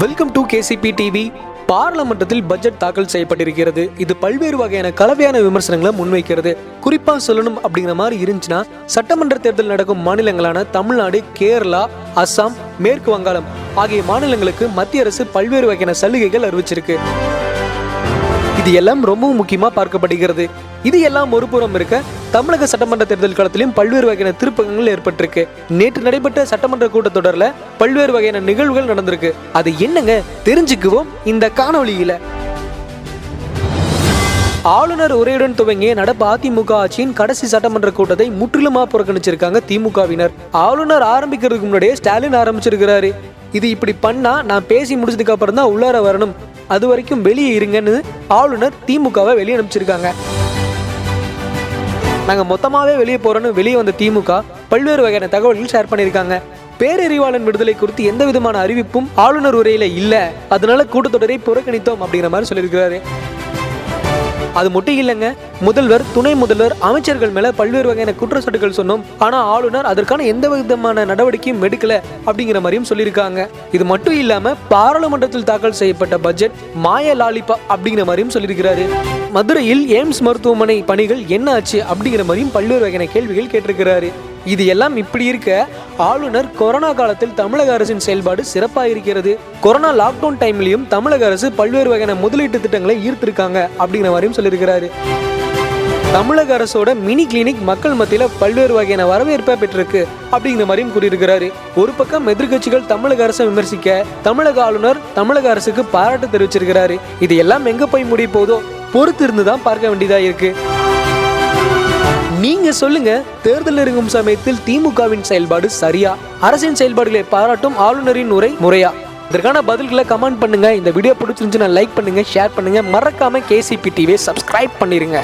Welcome to KCP TV பார்லமெண்டத்தில் budget தாக்கல் செய்யப்பட்டிருக்கிறது. இது பல்வேறு வகையான கலவையான விமர்சனங்களை முன்வைக்கிறது. குறிப்பா சொல்லணும் அப்படிங்கிற மாதிரி இருந்துச்சுன்னா சட்டமன்ற தேர்தல் நடக்கும் மாநிலங்களான தமிழ்நாடு கேரளா அஸ்ஸாம் மேற்கு வங்காளம் ஆகிய மாநிலங்களுக்கு மத்திய அரசு பல்வேறு வகையான சலுகைகள் அறிவிச்சிருக்கு. இது எல்லாம் ரொம்பவும் முக்கியமா பார்க்கப்படுகிறது. இது எல்லாம் ஒருபுறம் இருக்க தமிழக சட்டமன்ற தேர்தல் காலத்திலும் பல்வேறு வகையான திருப்பங்கள் ஏற்பட்டிருக்கு. நேற்று நடைபெற்ற சட்டமன்ற கூட்டத்தொடரில் பல்வேறு வகையான நிகழ்வுகள் நடந்திருக்கு. அது என்னங்க தெரிஞ்சுக்குவோம் இந்த காணொலியில ஆளுநர் உரையுடன் துவங்கிய நடப்பு அதிமுக ஆட்சியின் கடைசி சட்டமன்ற கூட்டத்தை முற்றிலுமா புறக்கணிச்சிருக்காங்க திமுகவினர். ஆளுநர் ஆரம்பிக்கிறதுக்கு முன்னாடியே ஸ்டாலின் ஆரம்பிச்சிருக்கிறாரு. இது இப்படி பண்ணா நான் பேசி முடிச்சதுக்கு அப்புறம் தான் உள்ளார வரணும். அது வரைக்கும் வெளியே இருங்கன்னு ஆளுநர் திமுகவை வெளியே அனுப்பிச்சிருக்காங்க. நாங்க மொத்தமாவே வெளியே போறோம்னு வெளியே வந்த திமுக பல்வேறு வகையான தகவல்கள் ஷேர் பண்ணியிருக்காங்க. பேரறிவாளன் விடுதலை குறித்து எந்த விதமான அறிவிப்பும் ஆளுநர் உரையில இல்ல. அதனால கூட்டத்தொடரை புறக்கணித்தோம் அப்படிங்கிற மாதிரி சொல்லியிருக்கிறாரு. அது மட்டும் இல்லைங்க. முதல்வர் துணை முதல்வர் அமைச்சர்கள் மேல பல்வேறு வகையான குற்றச்சாட்டுகள் சொன்னோம். ஆனா ஆளுநர் அதற்கான எந்த விதமான நடவடிக்கையும் எடுக்கல அப்படிங்கிற மாதிரியும் சொல்லியிருக்காங்க. இது மட்டும் இல்லாம பாராளுமன்றத்தில் தாக்கல் செய்யப்பட்ட பட்ஜெட் மாய லாலிபா அப்படிங்கிற மாதிரியும் சொல்லியிருக்கிறாரு. மதுரையில் எய்ம்ஸ் மருத்துவமனை பணிகள் என்ன ஆச்சு அப்படிங்கிற மாதிரியும் பல்வேறு வகையான கேள்விகள் கேட்டிருக்கிறாரு. இது எல்லாம் இப்படி இருக்க ஆளுநர் கொரோனா காலத்தில் தமிழக அரசின் செயல்பாடு சிறப்பாக இருக்கிறது கொரோனா லாக்டவுன் டைம்லையும் தமிழக அரசு பல்வேறு வகையான முதலீட்டு திட்டங்களை ஈர்த்திருக்காங்க அப்படிங்கிற மாதிரியும் சொல்லியிருக்கிறாரு. தமிழக அரசோட மினி கிளினிக் மக்கள் மத்தியில பல்வேறு வகையான வரவேற்பை பெற்றிருக்கு அப்படிங்கிற மாதிரியும் கூறியிருக்கிறாரு. ஒரு பக்கம் எதிர்க்கட்சிகள் தமிழக அரசை விமர்சிக்க தமிழக ஆளுநர் தமிழக அரசுக்கு பாராட்டு தெரிவிச்சிருக்கிறாரு. இது எல்லாம் எங்க போய் முடிய போதோ? பொறுத்து இருந்து தான் பார்க்க வேண்டியதா இருக்கு. நீங்க சொல்லுங்க. தேர்தல் நெருங்கும் சமயத்தில் திமுகவின் செயல்பாடு சரியா? அரசின் செயல்பாடுகளை பாராட்டும் ஆளுநரின் உரை முறையா? இதற்கான பதில்களை கமெண்ட் பண்ணுங்க. இந்த வீடியோ பிடிச்சிருந்துச்சுன்னா லைக் பண்ணுங்க ஷேர் பண்ணுங்க. மறக்காம கேசிபி டிவியை சப்ஸ்கிரைப் பண்ணிருங்க.